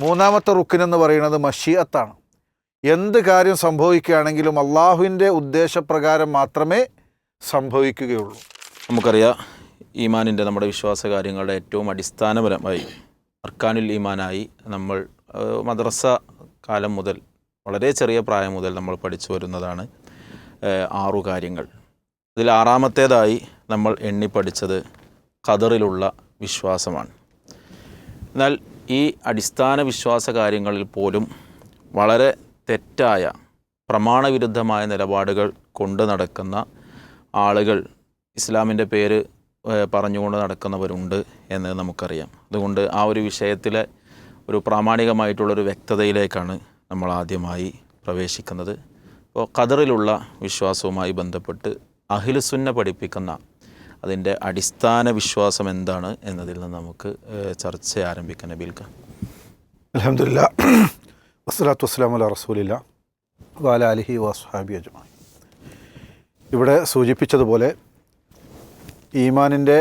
മൂന്നാമത്തെ റുക്കിനെന്ന് പറയുന്നത് മഷിയത്താണ് എന്ത് കാര്യം സംഭവിക്കുകയാണെങ്കിലും അള്ളാഹുവിന്റെ ഉദ്ദേശപ്രകാരം മാത്രമേ സംഭവിക്കുകയുള്ളൂ. നമുക്കറിയാം ഈമാനിന്റെ നമ്മുടെ വിശ്വാസ കാര്യങ്ങളുടെ ഏറ്റവും അടിസ്ഥാനപരമായി അർക്കാനുൽ ഈമാനായി നമ്മൾ മദ്രസ കാലം മുതൽ വളരെ ചെറിയ പ്രായം മുതൽ നമ്മൾ പഠിച്ചു വരുന്നതാണ് ആറു കാര്യങ്ങൾ. ഇതിൽ ആറാമത്തേതായി നമ്മൾ എണ്ണി പഠിച്ചത് ഖദറിലുള്ള വിശ്വാസമാണ്. എന്നാൽ ഈ അടിസ്ഥാന വിശ്വാസ കാര്യങ്ങളിൽ പോലും വളരെ തെറ്റായ പ്രമാണവിരുദ്ധമായ നിലപാടുകൾ കൊണ്ട് നടക്കുന്ന ആളുകൾ ഇസ്ലാമിന്റെ പേര് പറഞ്ഞുകൊണ്ട് നടക്കുന്നവരുണ്ട് എന്ന് നമുക്കറിയാം. അതുകൊണ്ട് ആ ഒരു വിഷയത്തിലെ ഒരു പ്രാമാണികമായിട്ടുള്ളൊരു വ്യക്തതയിലേക്കാണ് നമ്മൾ ആദ്യമായി പ്രവേശിക്കുന്നത്. അപ്പോൾ ഖദറിലുള്ള വിശ്വാസവുമായി ബന്ധപ്പെട്ട് അഹിലുസുന്ന പഠിപ്പിക്കുന്ന അതിന്റെ അടിസ്ഥാന വിശ്വാസം എന്താണ് എന്നതിൽ നിന്ന് നമുക്ക് ചർച്ച ആരംഭിക്കാം. നബീൽക്ക. അലഹമില്ല വസ്സലാത്തു വസ്സലാം അല്ല റസൂലില്ല വാല അലിഹി വസ്ഹാബി അജ്മായി ഇവിടെ സൂചിപ്പിച്ചതുപോലെ ഈമാനിന്റെ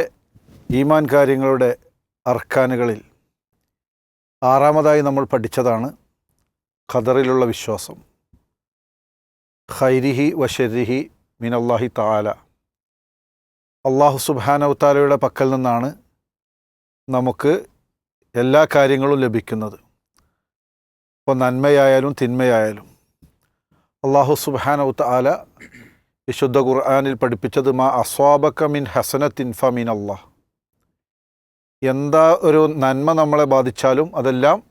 ഈമാൻ കാര്യങ്ങളുടെ അർക്കാനുകളിൽ ആറാമതായി നമ്മൾ പഠിച്ചതാണ് ഖദറിലുള്ള വിശ്വാസം. ഖൈരിഹി വഷരിഹി മിനല്ലാഹി താല അള്ളാഹു സുബാനവത്താലയുടെ പക്കൽ നിന്നാണ് നമുക്ക് എല്ലാ കാര്യങ്ങളും ലഭിക്കുന്നത്. ഇപ്പോൾ നന്മയായാലും തിന്മയായാലും. അള്ളാഹു സുബാനവുത്ത ആല വിശുദ്ധ ഖുർആാനിൽ പഠിപ്പിച്ചത് മാ അസ്വാബക്ക മിൻ ഹസനത്തിൻ ഫമിൻ മിൻ അള്ളാഹ്. എന്താ ഒരു നന്മ നമ്മളെ ബാധിച്ചാലും അതെല്ലാം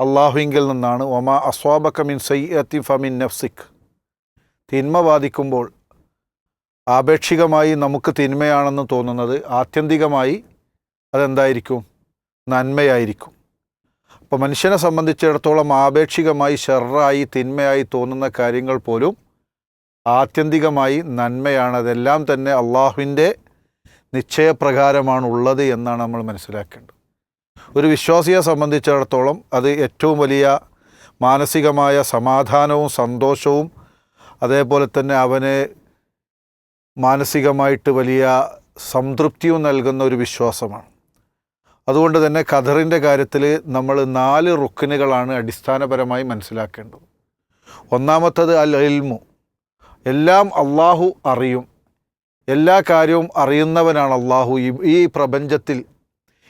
അള്ളാഹുവിങ്കിൽ നിന്നാണ്. ഒമാ അസ്വാബക്ക മിൻ സയ്യത്തിൻ ഫ മിൻ നഫ്സിഖ് തിന്മ ബാധിക്കുമ്പോൾ ആപേക്ഷികമായി നമുക്ക് തിന്മയാണെന്ന് തോന്നുന്നത് ആത്യന്തികമായി അതെന്തായിരിക്കും? നന്മയായിരിക്കും. അപ്പോൾ മനുഷ്യനെ സംബന്ധിച്ചിടത്തോളം ആപേക്ഷികമായി ഷെറായി തിന്മയായി തോന്നുന്ന കാര്യങ്ങൾ പോലും ആത്യന്തികമായി നന്മയാണ്. അതെല്ലാം തന്നെ അള്ളാഹുവിന്റെ നിശ്ചയപ്രകാരമാണ് ഉള്ളത് എന്നാണ് നമ്മൾ മനസ്സിലാക്കേണ്ടത്. ഒരു വിശ്വാസിയെ സംബന്ധിച്ചിടത്തോളം അത് ഏറ്റവും വലിയ മാനസികമായ സമാധാനവും സന്തോഷവും അതേപോലെ തന്നെ അവന് മാനസികമായിട്ട് വലിയ സംതൃപ്തിയും നൽകുന്ന ഒരു വിശ്വാസമാണ്. അതുകൊണ്ട് തന്നെ ഖദറിന്റെ കാര്യത്തിൽ നമ്മൾ നാല് റുക്കിനുകളാണ് അടിസ്ഥാനപരമായി മനസ്സിലാക്കേണ്ടത്. ഒന്നാമത്തത് അൽ ഇൽമു. എല്ലാം അള്ളാഹു അറിയും. എല്ലാ കാര്യവും അറിയുന്നവനാണ് അള്ളാഹു. ഈ- പ്രപഞ്ചത്തിൽ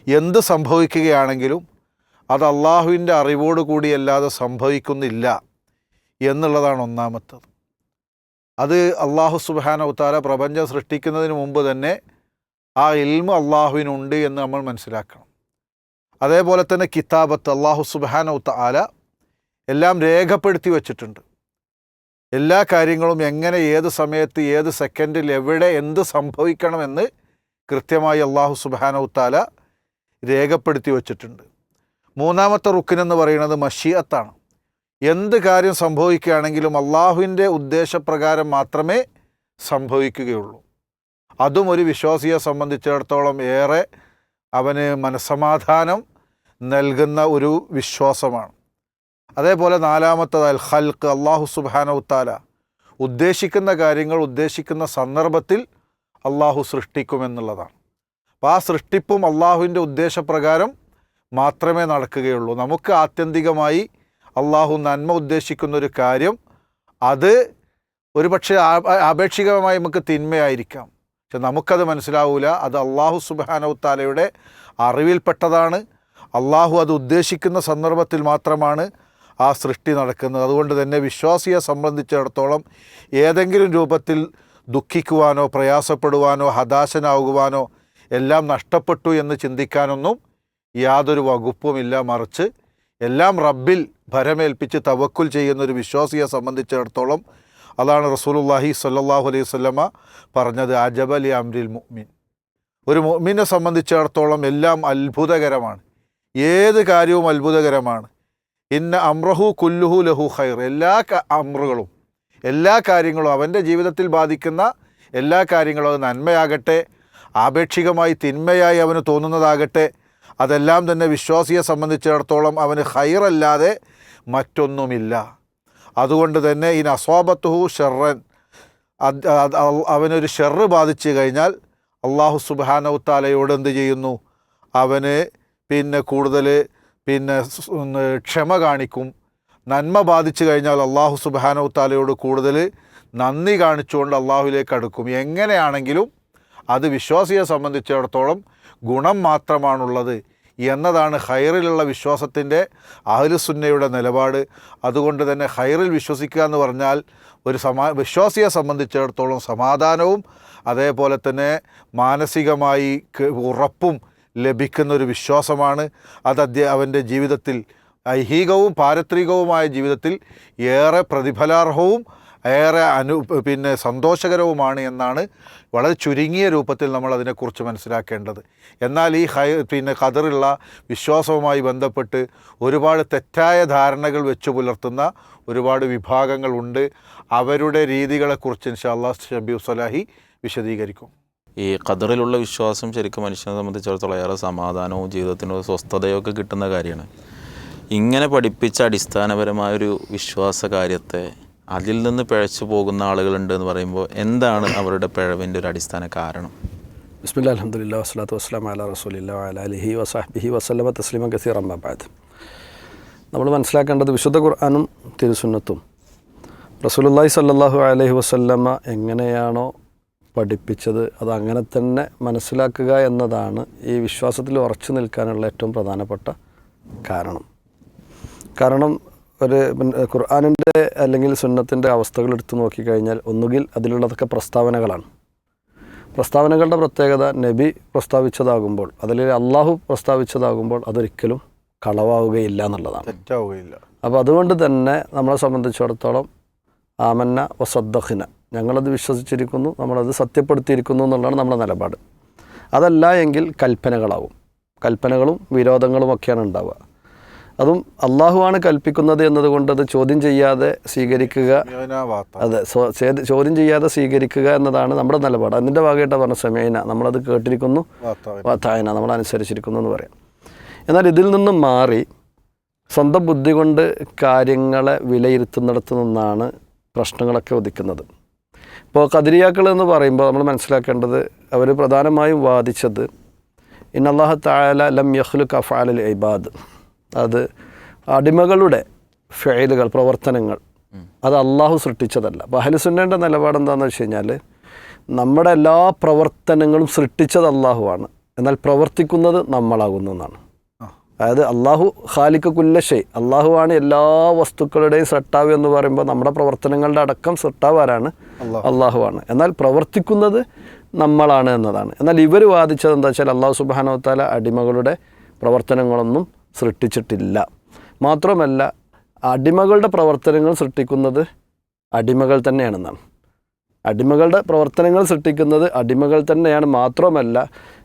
എന്ത് സംഭവിക്കുകയാണെങ്കിലും അത് അള്ളാഹുവിന്റെ അറിവോടുകൂടിയല്ലാതെ സംഭവിക്കുന്നില്ല എന്നുള്ളതാണ് ഒന്നാമത്തത്. അത് അള്ളാഹു സുബാനവത്താല പ്രപഞ്ചം സൃഷ്ടിക്കുന്നതിന് മുമ്പ് തന്നെ ആ ഇൽമ അള്ളാഹുവിനുണ്ട് എന്ന് നമ്മൾ മനസ്സിലാക്കണം. അതേപോലെ തന്നെ കിതാബത്ത് അള്ളാഹു സുബാനവത്താല എല്ലാം രേഖപ്പെടുത്തി വച്ചിട്ടുണ്ട്. എല്ലാ കാര്യങ്ങളും എങ്ങനെ ഏത് സമയത്ത് ഏത് സെക്കൻഡിൽ എവിടെ എന്ത് സംഭവിക്കണമെന്ന് കൃത്യമായി അള്ളാഹു സുബാനവത്താല രേഖപ്പെടുത്തി വച്ചിട്ടുണ്ട്. മൂന്നാമത്തെ റുക്കിനെന്ന് പറയുന്നത് മഷിയത്താണ് എന്ത് കാര്യം സംഭവിക്കുകയാണെങ്കിലും അള്ളാഹുവിന്റെ ഉദ്ദേശപ്രകാരം മാത്രമേ സംഭവിക്കുകയുള്ളൂ. അതും ഒരു വിശ്വാസിയെ സംബന്ധിച്ചിടത്തോളം ഏറെ അവന് മനസ്സമാധാനം നൽകുന്ന ഒരു വിശ്വാസമാണ്. അതേപോലെ നാലാമത്തത് അൽ ഹൽക്ക് അള്ളാഹു സുബാനവുത്താല ഉദ്ദേശിക്കുന്ന കാര്യങ്ങൾ ഉദ്ദേശിക്കുന്ന സന്ദർഭത്തിൽ അള്ളാഹു സൃഷ്ടിക്കുമെന്നുള്ളതാണ്. അപ്പോൾ ആ സൃഷ്ടിപ്പും അള്ളാഹുവിന്റെ ഉദ്ദേശപ്രകാരം മാത്രമേ നടക്കുകയുള്ളൂ. നമുക്ക് ആത്യന്തികമായി അള്ളാഹു നന്മ ഉദ്ദേശിക്കുന്ന ഒരു കാര്യം അത് ഒരുപക്ഷെ ആപേക്ഷികമായി നമുക്ക് തിന്മയായിരിക്കാം. പക്ഷെ നമുക്കത് മനസ്സിലാവില്ല അത് അള്ളാഹു സുബാനവുത്താലയുടെ അറിവിൽപ്പെട്ടതാണ്. അള്ളാഹു അത് ഉദ്ദേശിക്കുന്ന സന്ദർഭത്തിൽ മാത്രമാണ് ആ സൃഷ്ടി നടക്കുന്നത്. അതുകൊണ്ട് തന്നെ വിശ്വാസിയെ സംബന്ധിച്ചിടത്തോളം ഏതെങ്കിലും രൂപത്തിൽ ദുഃഖിക്കുവാനോ പ്രയാസപ്പെടുവാനോ ഹതാശനാകുവാനോ എല്ലാം നഷ്ടപ്പെട്ടു എന്ന് ചിന്തിക്കാനൊന്നും യാതൊരു വകുപ്പുമില്ല. മറിച്ച് എല്ലാം റബ്ബിൽ ഭരമേൽപ്പിച്ച് തവക്കുൽ ചെയ്യുന്ന ഒരു വിശ്വാസിയെ സംബന്ധിച്ചിടത്തോളം അതാണ് റസൂലുള്ളാഹി സല്ലാഹു അലൈഹി വസല്ലമ പറഞ്ഞത് അജബ് അലി അമ്രിൽ മുഅ്മിൻ. ഒരു മുഅ്മിനെ സംബന്ധിച്ചിടത്തോളം എല്ലാം അത്ഭുതകരമാണ്. ഏത് കാര്യവും അത്ഭുതകരമാണ്. ഇന്ന അമ്രഹു കുല്ലുഹു ലഹു ഖൈർ. എല്ലാ അമ്രുകളും എല്ലാ കാര്യങ്ങളും അവന്റെ ജീവിതത്തിൽ ബാധിക്കുന്ന എല്ലാ കാര്യങ്ങളും അത് നന്മയാകട്ടെ ആപേക്ഷികമായി തിന്മയായി അവന് തോന്നുന്നതാകട്ടെ അതെല്ലാം തന്നെ വിശ്വാസിയെ സംബന്ധിച്ചിടത്തോളം അവന് ഹൈറല്ലാതെ മറ്റൊന്നുമില്ല. അതുകൊണ്ട് തന്നെ ഇൻ അസോബത്തുഹു ഷെറൻ അവനൊരു ഷെറ് ബാധിച്ചു കഴിഞ്ഞാൽ അള്ളാഹു സുബാനവുത്താലയോട് എന്ത് ചെയ്യുന്നു? അവന് പിന്നെ കൂടുതൽ പിന്നെ ക്ഷമ കാണിക്കും. നന്മ ബാധിച്ചു കഴിഞ്ഞാൽ അള്ളാഹു സുബാനവുത്താലയോട് താലയോട് കൂടുതൽ നന്ദി കാണിച്ചുകൊണ്ട് അള്ളാഹുവിലേക്ക് അടുക്കും. എങ്ങനെയാണെങ്കിലും അത് വിശ്വാസിയെ സംബന്ധിച്ചിടത്തോളം ഗുണം മാത്രമാണുള്ളത് എന്നതാണ് ഹൈറിലുള്ള വിശ്വാസത്തിന്റെ അഹലുസുന്നയുടെ നിലപാട്. അതുകൊണ്ട് തന്നെ ഹൈറിൽ വിശ്വസിക്കുക എന്ന് പറഞ്ഞാൽ ഒരു സമാ വിശ്വാസിയെ സംബന്ധിച്ചിടത്തോളം സമാധാനവും അതേപോലെ തന്നെ മാനസികമായി ഉറപ്പും ലഭിക്കുന്ന ഒരു വിശ്വാസമാണ്. അത് അദ്ദേഹം അവന്റെ ജീവിതത്തിൽ ഐഹികവും പാരത്രികവുമായ ജീവിതത്തിൽ ഏറെ പ്രതിഫലാർഹവും ഏറെ അനു പിന്നെ സന്തോഷകരവുമാണ് എന്നാണ് വളരെ ചുരുങ്ങിയ രൂപത്തിൽ നമ്മൾ അതിനെക്കുറിച്ച് മനസ്സിലാക്കേണ്ടത്. എന്നാൽ ഈ ഹൈ പിന്നെ കതിറുള്ള വിശ്വാസവുമായി ബന്ധപ്പെട്ട് ഒരുപാട് തെറ്റായ ധാരണകൾ വെച്ച് പുലർത്തുന്ന ഒരുപാട് വിഭാഗങ്ങളുണ്ട്. അവരുടെ രീതികളെക്കുറിച്ച് ഇൻഷാല്ലാ ഷബീബ് സലാഹി വിശദീകരിക്കും. ഈ ഖദറിലുള്ള വിശ്വാസം ശരിക്കും മനുഷ്യനെ സംബന്ധിച്ചിടത്തോളം ഏറെ സമാധാനവും ജീവിതത്തിന് സ്വസ്ഥതയും ഒക്കെ കിട്ടുന്ന കാര്യമാണ്. ഇങ്ങനെ പഠിപ്പിച്ച അടിസ്ഥാനപരമായൊരു വിശ്വാസ കാര്യത്തെ അതിൽ നിന്ന് പിഴച്ചു പോകുന്ന ആളുകളുണ്ട് എന്ന് പറയുമ്പോൾ എന്താണ് അവരുടെ പിഴവിന്റെ ഒരു അടിസ്ഥാന കാരണം? ബിസ്മില്ല അലഹമുല്ല വസ്ലാത്തു വസ്ലാം അല റസൂലില്ല അലഹി വസാഹ്ബിഹി വസ്ലമ തസ്ലിമ കസീർ അമ്മാബാദ് നമ്മൾ മനസ്സിലാക്കേണ്ടത് വിശുദ്ധ ഖുർആാനും തിരുസുന്നത്തും റസൂലുല്ലാഹി സല്ലാഹു അലഹി വസല്ലമ എങ്ങനെയാണോ പഠിപ്പിച്ചത് അത് അങ്ങനെ തന്നെ മനസ്സിലാക്കുക എന്നതാണ് ഈ വിശ്വാസത്തിൽ ഉറച്ചു നിൽക്കാനുള്ള ഏറ്റവും പ്രധാനപ്പെട്ട കാരണം. കാരണം ഒരു ഖുർആാനിന്റെ അല്ലെങ്കിൽ സുന്നത്തിന്റെ അവസ്ഥകൾ എടുത്തു നോക്കിക്കഴിഞ്ഞാൽ ഒന്നുകിൽ അതിലുള്ളതൊക്കെ പ്രസ്താവനകളാണ്. പ്രസ്താവനകളുടെ പ്രത്യേകത നബി പ്രസ്താവിച്ചതാകുമ്പോൾ അതിൽ അള്ളാഹു പ്രസ്താവിച്ചതാകുമ്പോൾ അതൊരിക്കലും കളവാവുകയില്ല എന്നുള്ളതാണ്. തെറ്റാവുകയില്ല. അപ്പോൾ അതുകൊണ്ട് തന്നെ നമ്മളെ സംബന്ധിച്ചിടത്തോളം ആമന്ന വസദ്ദഖിന ഞങ്ങളത് വിശ്വസിച്ചിരിക്കുന്നു നമ്മളത് സത്യപ്പെടുത്തിയിരിക്കുന്നു എന്നുള്ളതാണ് നമ്മുടെ നിലപാട്. അതല്ല എങ്കിൽ കൽപ്പനകളാവും. കൽപ്പനകളും വിരോധങ്ങളും ഒക്കെയാണ് ഉണ്ടാവുക. അതും അള്ളാഹുവാണ് കൽപ്പിക്കുന്നത് എന്നതുകൊണ്ട് അത് ചോദ്യം ചെയ്യാതെ സ്വീകരിക്കുക. അതെ ചോദ്യം ചെയ്യാതെ സ്വീകരിക്കുക എന്നതാണ് നമ്മുടെ നിലപാട്. അതിന്റെ ഭാഗമായിട്ടാണ് പറഞ്ഞ സമയന നമ്മളത് കേട്ടിരിക്കുന്നു. വാത്തായന നമ്മൾ അനുസരിച്ചിരിക്കുന്നു എന്ന് പറയാം. എന്നാൽ ഇതിൽ നിന്നും മാറി സ്വന്തം ബുദ്ധി കൊണ്ട് കാര്യങ്ങളെ വിലയിരുത്തുന്നിടത്തു നിന്നാണ് പ്രശ്നങ്ങളൊക്കെ ഉദിക്കുന്നത്. ഇപ്പോൾ കതിരിയാക്കൾ എന്ന് പറയുമ്പോൾ നമ്മൾ മനസ്സിലാക്കേണ്ടത് അവർ പ്രധാനമായും വാദിച്ചത് ഇന്നല്ലാഹ തായാല ലം യഹ്ലു കഫാലൽ ഇബാദ്. അത് അടിമകളുടെ ഫെയിലുകൾ പ്രവർത്തനങ്ങൾ. അത് അള്ളാഹു സൃഷ്ടിച്ചതല്ല. അപ്പോൾ അഹലുസുന്നേന്റെ നിലപാട് എന്താണെന്ന് വെച്ച് കഴിഞ്ഞാൽ നമ്മുടെ എല്ലാ പ്രവർത്തനങ്ങളും സൃഷ്ടിച്ചത് അള്ളാഹുവാണ് എന്നാൽ പ്രവർത്തിക്കുന്നത് നമ്മളാകുന്നു എന്നാണ്. അതായത് അള്ളാഹു ഖാലിക്ക് കുല്ലഷൈ അള്ളാഹുവാണ് എല്ലാ വസ്തുക്കളുടെയും സട്ടാവ് എന്ന് പറയുമ്പോൾ നമ്മുടെ പ്രവർത്തനങ്ങളുടെ അടക്കം അള്ളാഹു. അള്ളാഹുവാണ് എന്നാൽ പ്രവർത്തിക്കുന്നത് നമ്മളാണ് എന്നതാണ്. എന്നാൽ ഇവർ വാദിച്ചത് എന്താ വെച്ചാൽ അള്ളാഹു സുബാനോത്താല അടിമകളുടെ പ്രവർത്തനങ്ങളൊന്നും സൃഷ്ടിച്ചിട്ടില്ല. മാത്രമല്ല അടിമകളുടെ പ്രവർത്തനങ്ങൾ സൃഷ്ടിക്കുന്നത് അടിമകൾ തന്നെയാണെന്നാണ്. അടിമകളുടെ പ്രവർത്തനങ്ങൾ സൃഷ്ടിക്കുന്നത് അടിമകൾ തന്നെയാണ്. മാത്രമല്ല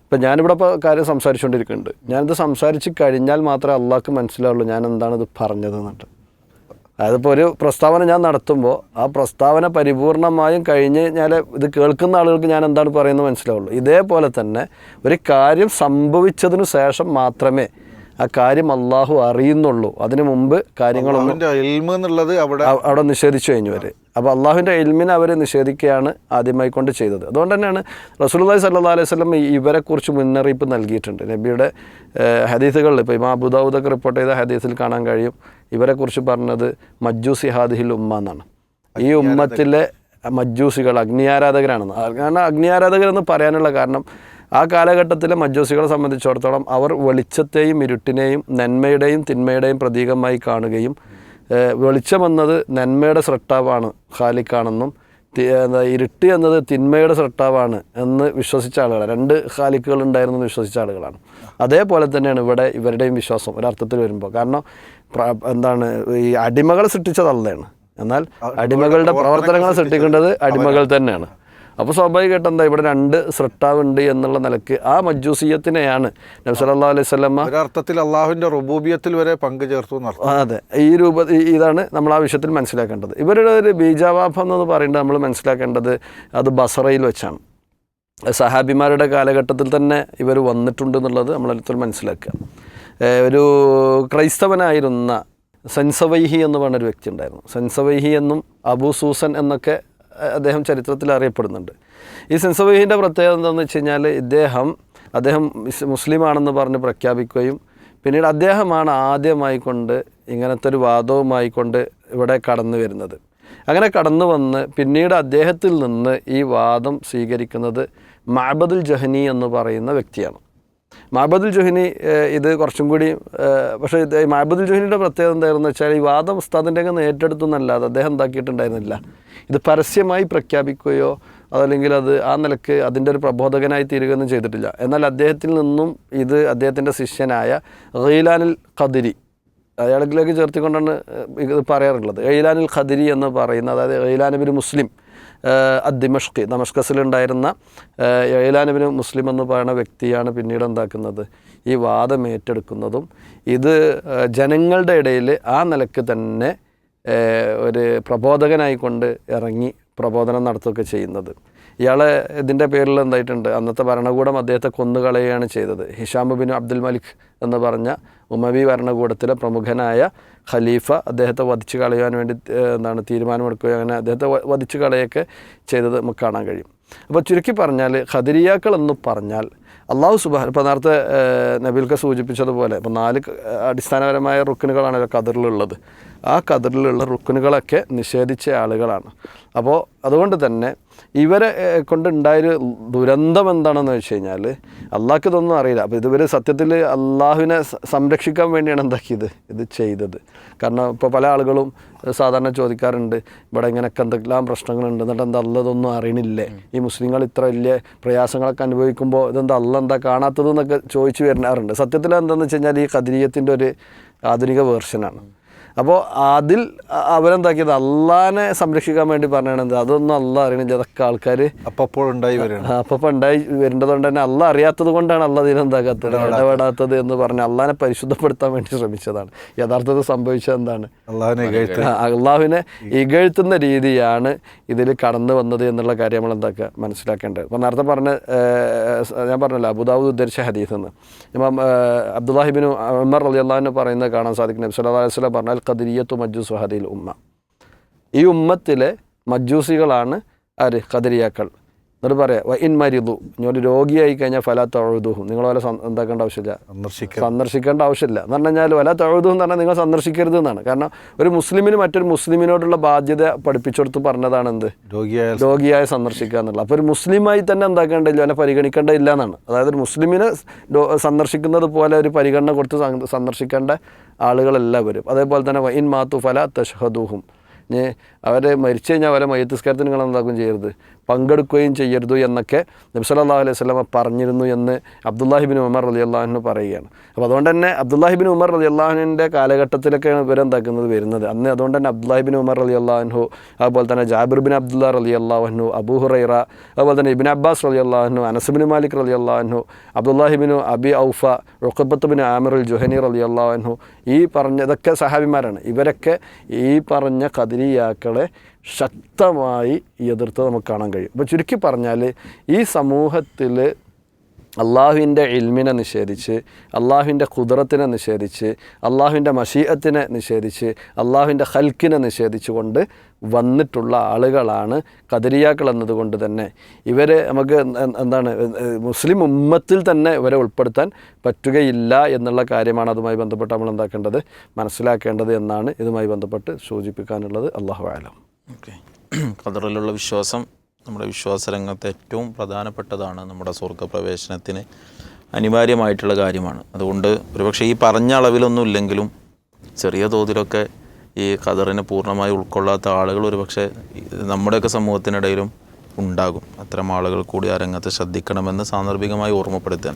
ഇപ്പം ഞാനിവിടെ ഇപ്പോൾ കാര്യം സംസാരിച്ചുകൊണ്ടിരിക്കുന്നുണ്ട്. ഞാനിത് സംസാരിച്ച് കഴിഞ്ഞാൽ മാത്രമേ അള്ളാഹ്ക്ക് മനസ്സിലാവുള്ളൂ ഞാൻ എന്താണ് ഇത് പറഞ്ഞത് എന്നിട്ട് അതിപ്പോൾ ഒരു പ്രസ്താവന ഞാൻ നടത്തുമ്പോൾ ആ പ്രസ്താവന പരിപൂർണമായും കഴിഞ്ഞ് ഞാൻ ഇത് കേൾക്കുന്ന ആളുകൾക്ക് ഞാൻ എന്താണ് പറയുന്നത് മനസ്സിലാവുള്ളൂ. ഇതേപോലെ തന്നെ ഒരു കാര്യം സംഭവിച്ചതിനു ശേഷം മാത്രമേ ആ കാര്യം അള്ളാഹു അറിയുന്നുള്ളൂ. അതിനു മുമ്പ് കാര്യങ്ങളൊന്നും എന്നുള്ളത് അവിടെ അവിടെ നിഷേധിച്ചു കഴിഞ്ഞു അവർ അപ്പോൾ അള്ളാഹുവിന്റെ എൽമിനെ അവർ നിഷേധിക്കുകയാണ് ആദ്യമായി കൊണ്ട് ചെയ്തത്. അതുകൊണ്ട് തന്നെയാണ് റസൂലുള്ളാഹി സല്ലാ അലൈഹി ഈ- ഇവരെക്കുറിച്ച് മുന്നറിയിപ്പ് നൽകിയിട്ടുണ്ട്. നബിയുടെ ഹദീസുകളിൽ ഇപ്പോൾ ഇമാ അബുദാബുദൊക്കെ റിപ്പോർട്ട് ചെയ്ത ഹദീസിൽ കാണാൻ കഴിയും. ഇവരെക്കുറിച്ച് പറഞ്ഞത് മജ്ജൂസി ഹാദിഹിൽ ഉമ്മ എന്നാണ്. ഈ ഉമ്മത്തിലെ മജ്ജൂസികൾ അഗ്നിയാരാധകരാണെന്ന്. കാരണം അഗ്നിയാരാധകരെന്ന് പറയാനുള്ള കാരണം ആ കാലഘട്ടത്തിലെ മജ്ജൂസികളെ സംബന്ധിച്ചിടത്തോളം അവർ വെളിച്ചത്തെയും ഇരുട്ടിനെയും നന്മയുടെയും തിന്മയുടെയും പ്രതീകമായി കാണുകയും വെളിച്ചമെന്നത് നന്മയുടെ സൃഷ്ടാവാണ് ഖാലിക്കാണെന്നും ഇരുട്ട് എന്നത് തിന്മയുടെ സൃഷ്ടാവാണ് എന്ന് വിശ്വസിച്ച ആളുകളാണ്. രണ്ട് ഖാലിക്കുകൾ ഉണ്ടായിരുന്നു എന്ന് വിശ്വസിച്ച ആളുകളാണ്. അതേപോലെ തന്നെയാണ് ഇവിടെ ഇവരുടെയും വിശ്വാസം ഒരർത്ഥത്തിൽ വരുമ്പോൾ. കാരണം എന്താണ് ഈ അടിമകളെ സൃഷ്ടിച്ചത് അള്ളയാണ് എന്നാൽ അടിമകളുടെ പ്രവർത്തനങ്ങൾ സൃഷ്ടിക്കേണ്ടത് അടിമകൾ തന്നെയാണ്. അപ്പോൾ സ്വാഭാവികമായിട്ട് എന്താ ഇവിടെ രണ്ട് സൃഷ്ടാവുണ്ട് എന്നുള്ള നിലയ്ക്ക് ആ മജ്ജൂസിയത്തിനെയാണ് നബി സല്ലല്ലാഹു അലൈഹി ഒരർത്ഥത്തിൽ അള്ളാഹുവിന്റെ റുബൂബിയത്തിൽ വരെ പങ്കു ചേർത്തു അതെ ഈ രൂപ ഇതാണ് നമ്മൾ ആ വിഷയത്തിൽ മനസ്സിലാക്കേണ്ടത്. ഇവരുടെ ഒരു ബീജാവാഭം എന്ന് പറയുന്നത് നമ്മൾ മനസ്സിലാക്കേണ്ടത് അത് ബസറയിൽ വെച്ചാണ്. സഹാബിമാരുടെ കാലഘട്ടത്തിൽ തന്നെ ഇവർ വന്നിട്ടുണ്ട് എന്നുള്ളത് നമ്മളെടുത്തിൽ മനസ്സിലാക്കുക. ഒരു ക്രൈസ്തവനായിരുന്ന സെൻസവൈഹി എന്ന് പറഞ്ഞൊരു വ്യക്തി ഉണ്ടായിരുന്നു. സെൻസവൈഹി എന്നും അബു സൂസൻ എന്നൊക്കെ അദ്ദേഹം ചരിത്രത്തിൽ അറിയപ്പെടുന്നുണ്ട്. ഈ സെൻസവൈഹിന്റെ പ്രത്യേകത എന്താണെന്ന് വെച്ച് കഴിഞ്ഞാൽ ഇദ്ദേഹം അദ്ദേഹം മുസ്ലിം മുസ്ലിമാണെന്ന് പറഞ്ഞ് പ്രഖ്യാപിക്കുകയും പിന്നീട് അദ്ദേഹമാണ് ആദ്യമായി കൊണ്ട് ഇങ്ങനത്തെ ഒരു വാദവുമായി കൊണ്ട് ഇവിടെ കടന്നു വരുന്നത്. അങ്ങനെ കടന്നു വന്ന് പിന്നീട് അദ്ദേഹത്തിൽ നിന്ന് ഈ വാദം സ്വീകരിക്കുന്നത് മാബദുൽ ജഹനി എന്ന് പറയുന്ന വ്യക്തിയാണ്. മാബദുൽ ജുഹിനി ഇത് കുറച്ചും കൂടി പക്ഷേ ഇത് ഈ മാബദുൽ ജുഹിനിയുടെ പ്രത്യേകത എന്തായിരുന്നു വെച്ചാൽ ഈ വാദം ഉസ്താദിന്റെ അങ്ങ് ഏറ്റെടുത്തു എന്നല്ലാതെ അദ്ദേഹം എന്താക്കിയിട്ടുണ്ടായിരുന്നില്ല. ഇത് പരസ്യമായി പ്രഖ്യാപിക്കുകയോ അതല്ലെങ്കിൽ അത് ആ നിലയ്ക്ക് അതിന്റെ ഒരു പ്രബോധകനായി തീരുകയൊന്നും ചെയ്തിട്ടില്ല. എന്നാൽ അദ്ദേഹത്തിൽ നിന്നും ഇത് അദ്ദേഹത്തിന്റെ ശിഷ്യനായ റീലാനിൽ ഖദിരി അയാളിലേക്ക് ചേർത്തിക്കൊണ്ടാണ് ഇത് പറയാറുള്ളത്. എയിലാനിൽ ഖദിരി എന്ന് പറയുന്ന അതായത് എയ്ലാനബിന് മുസ്ലിം അദ്ദിമഷ്കി ദമഷ്കസിലുണ്ടായിരുന്ന എയ്ലാനബിന് മുസ്ലിം എന്ന് പറയുന്ന വ്യക്തിയാണ് പിന്നീട് എന്താക്കുന്നത്? ഈ വാദം ഏറ്റെടുക്കുന്നതും ഇത് ജനങ്ങളുടെ ഇടയിൽ ആ നിലയ്ക്ക് തന്നെ ഒരു പ്രബോധകനായിക്കൊണ്ട് ഇറങ്ങി പ്രബോധനം നടത്തുകയൊക്കെ ചെയ്യുന്നത്. ഇയാളെ ഇതിന്റെ പേരിൽ എന്തായിട്ടുണ്ട്? അന്നത്തെ ഭരണകൂടം അദ്ദേഹത്തെ കൊന്നുകളയുകയാണ് ചെയ്തത്. ഹിഷാം ബിൻ അബ്ദുൽ മലിക് എന്ന് പറഞ്ഞ ഉമവി ഭരണകൂടത്തിലെ പ്രമുഖനായ ഖലീഫ അദ്ദേഹത്തെ വധിച്ചു കളയാൻ വേണ്ടി എന്താണ് തീരുമാനമെടുക്കുകയും അങ്ങനെ അദ്ദേഹത്തെ വധിച്ചു കളയൊക്കെ ചെയ്തത് നമുക്ക് കാണാൻ കഴിയും. അപ്പോൾ ചുരുക്കി പറഞ്ഞാൽ ഖദരിയാക്കൾ എന്ന് പറഞ്ഞാൽ അള്ളാഹു സുബാൻ ഇപ്പോൾ നേരത്തെ നബീൽക്ക സൂചിപ്പിച്ചതുപോലെ ഇപ്പോൾ നാല് അടിസ്ഥാനപരമായ റുക്കിനുകളാണ് ഖദറിലുള്ളത്. ആ കതിറിലുള്ള റുക്കുനുകളൊക്കെ നിഷേധിച്ച ആളുകളാണ്. അപ്പോൾ അതുകൊണ്ട് തന്നെ ഇവരെ കൊണ്ടുണ്ടായൊരു ദുരന്തം എന്താണെന്ന് വെച്ച് കഴിഞ്ഞാൽ അള്ളാഹ്ക്ക് ഇതൊന്നും അറിയില്ല. അപ്പോൾ ഇതുവർ സത്യത്തിൽ അള്ളാഹുവിനെ സംരക്ഷിക്കാൻ വേണ്ടിയാണ് എന്താക്കിയത്? ഇത് ചെയ്തത്. കാരണം ഇപ്പോൾ പല ആളുകളും സാധാരണ ചോദിക്കാറുണ്ട് ഇവിടെ ഇങ്ങനെയൊക്കെ എന്തെല്ലാം പ്രശ്നങ്ങളുണ്ട്? എന്നിട്ട് എന്താ അല്ല ഇതൊന്നും അറിയണില്ലേ? ഈ മുസ്ലിങ്ങൾ ഇത്ര വലിയ പ്രയാസങ്ങളൊക്കെ അനുഭവിക്കുമ്പോൾ ഇതെന്താ അല്ല എന്താ കാണാത്തത്? എന്നൊക്കെ ചോദിച്ചു സത്യത്തിൽ എന്താണെന്ന് വെച്ച് കഴിഞ്ഞാൽ ഈ കദിരീയത്തിന്റെ ഒരു ആധുനിക വേർഷനാണ്. അപ്പോൾ അതിൽ അവരെന്താക്കിയത്? അള്ളാനെ സംരക്ഷിക്കാൻ വേണ്ടി പറഞ്ഞാണ് അതൊന്നും അല്ല അറിയണില്ല. അതൊക്കെ ആൾക്കാർ അപ്പോൾ ഉണ്ടായി അപ്പോൾ ഉണ്ടായി വരേണ്ടത് കൊണ്ട് തന്നെ അല്ല അറിയാത്തത് കൊണ്ടാണ് അല്ല ഇതിനെന്താക്കാത്തത് ഇടപെടാത്തത്. എന്ന് പറഞ്ഞ് അള്ളാനെ പരിശുദ്ധപ്പെടുത്താൻ വേണ്ടി ശ്രമിച്ചതാണ്. യഥാർത്ഥത്തിൽ സംഭവിച്ചത് എന്താണ്? അള്ളാഹുവിനെ ഇകഴ്ത്തുന്ന രീതിയാണ് ഇതിൽ കടന്നു വന്നത് എന്നുള്ള കാര്യം നമ്മൾ എന്താക്കുക? മനസ്സിലാക്കേണ്ടത്. അപ്പം നേരത്തെ പറഞ്ഞ ഞാൻ പറഞ്ഞല്ലോ അബുദാബുദ് ഉദ്ധരിച്ച ഹദീസ് എന്ന്. ഇമാം ഏഹ്, അബ്ദുല്ലാഹിബിനു ഉമർ അലി അള്ളാഹിനെ പറയുന്നത് കാണാൻ സാധിക്കും. നബി സല്ലല്ലാഹു അലൈഹി വസല്ലം പറഞ്ഞാൽ ഖദിരിയത്തു മജ്ജൂസ് ഹദിൽ ഉമ്മ. ഈ ഉമ്മത്തിലെ മജ്ജൂസികളാണ് ആര്? ഖദരിയാക്കൾ. എന്നിട്ട് പറയാം വൈൻ ഇൻ മരിദു. ഇനി ഒരു രോഗിയായി കഴിഞ്ഞാൽ ഫല തൊഴുതുഹും നിങ്ങൾ വല്ല എന്താക്കേണ്ട ആവശ്യമില്ല. സന്ദർശിക്കേണ്ട ആവശ്യമില്ല. എന്ന് പറഞ്ഞു കഴിഞ്ഞാൽ വല തൊഴുതു എന്ന് പറഞ്ഞാൽ നിങ്ങൾ സന്ദർശിക്കരുത് എന്നാണ്. കാരണം ഒരു മുസ്ലിമിന് മറ്റൊരു മുസ്ലിമിനോടുള്ള ബാധ്യത പഠിപ്പിച്ചെടുത്ത് പറഞ്ഞതാണ് എന്ത്? രോഗിയായ രോഗിയായ സന്ദർശിക്കുക എന്നുള്ളത്. അപ്പോൾ ഒരു മുസ്ലിമായി തന്നെ എന്താക്കേണ്ടില്ല അവനെ പരിഗണിക്കേണ്ടതില്ല എന്നാണ്. അതായത് ഒരു മുസ്ലിമിനെ സന്ദർശിക്കുന്നത് പോലെ ഒരു പരിഗണന കൊടുത്ത് സന്ദർശിക്കേണ്ട ആളുകളെല്ലാം വരും. അതേപോലെ തന്നെ വൈൻ മാത്തു ഫല തഷ്ഹദൂഹും. അവർ മരിച്ചു കഴിഞ്ഞാൽ അവരെ മയ്യത്തിസ്കാരത്തിന് നിങ്ങൾ എന്താക്കും ചെയ്യരുത്. പങ്കെടുക്കുകയും ചെയ്യരുത് എന്നൊക്കെ നബി സല്ലല്ലാഹു അലൈഹി സ്വലമ പറഞ്ഞിരുന്നു എന്ന് അബ്ദുല്ലാഹിബിൻ ഉമർ അലി അള്ളാഹുന് പറയുകയാണ്. അപ്പോൾ അതുകൊണ്ട് തന്നെ അബ്ദുല്ലാഹിബിൻ ഉമർ അലി അള്ളാഹുവിന്റെ കാലഘട്ടത്തിലൊക്കെയാണ് ഇവരെന്താക്കുന്നത് വരുന്നത്. അന്ന് അതുകൊണ്ട് തന്നെ അബ്ദുല്ലാഹിബിൻ ഉമർ അലി അള്ളാഹു അതുപോലെ തന്നെ ജാബിർ ബിൻ അബ്ദുല്ല അലി അള്ളാഹുനു അബൂ ഹുറൈറ അതുപോലെ തന്നെ ഇബിൻ അബ്ബാസ് അലി അള്ളാഹുനു അനസുബിൻ മാലിക് അലി അള്ളാഹുനു അബ്ദുല്ലാഹിബിനു അബി ഔഫ റുഖബത്ത് ബിൻ ആമിർ ഉൽ ജുഹനീർ അലി അള്ളാഹുനു ഈ പറഞ്ഞ ഇതൊക്കെ സഹാബിമാരാണ്. ഇവരൊക്കെ ഈ പറഞ്ഞ കതിരിയാക്കളെ ശക്തമായി എതിർത്ത് നമുക്ക് കാണാൻ കഴിയും. അപ്പോൾ ചുരുക്കി പറഞ്ഞാൽ ഈ സമൂഹത്തിൽ അള്ളാഹുവിന്റെ ഇൽമിനെ നിഷേധിച്ച് അള്ളാഹുവിന്റെ കുതിരത്തിനെ നിഷേധിച്ച് അള്ളാഹുവിന്റെ മഷീയത്തിനെ നിഷേധിച്ച് അള്ളാഹുവിന്റെ ഹൽക്കിനെ നിഷേധിച്ചുകൊണ്ട് വന്നിട്ടുള്ള ആളുകളാണ് കദരിയാക്കൾ എന്നതുകൊണ്ട് തന്നെ. ഇവരെ നമുക്ക് എന്താണ് മുസ്ലിം ഉമ്മത്തിൽ തന്നെ ഇവരെ ഉൾപ്പെടുത്താൻ പറ്റുകയില്ല എന്നുള്ള കാര്യമാണ് അതുമായി ബന്ധപ്പെട്ട് നമ്മൾ എന്താക്കേണ്ടത് മനസ്സിലാക്കേണ്ടത് എന്നാണ് ഇതുമായി ബന്ധപ്പെട്ട് സൂചിപ്പിക്കാനുള്ളത്. അള്ളാഹു ആലം ഓക്കെ. ഖദറിലുള്ള വിശ്വാസം നമ്മുടെ വിശ്വാസ രംഗത്തെ ഏറ്റവും പ്രധാനപ്പെട്ടതാണ് നമ്മുടെ സ്വർഗപ്രവേശനത്തിന് അനിവാര്യമായിട്ടുള്ള കാര്യമാണ്. അതുകൊണ്ട് ഒരുപക്ഷെ ഈ പറഞ്ഞ അളവിലൊന്നും ഇല്ലെങ്കിലും ചെറിയ തോതിലൊക്കെ ഈ ഖദറിനെ പൂർണമായി ഉൾക്കൊള്ളാത്ത ആളുകൾ ഒരുപക്ഷെ നമ്മുടെയൊക്കെ സമൂഹത്തിനിടയിലും ഉണ്ടാകും. അത്തരം ആളുകൾ കൂടി ആ രംഗത്ത് ശ്രദ്ധിക്കണമെന്ന് സാന്ദർഭികമായി ഓർമ്മപ്പെടുത്താൻ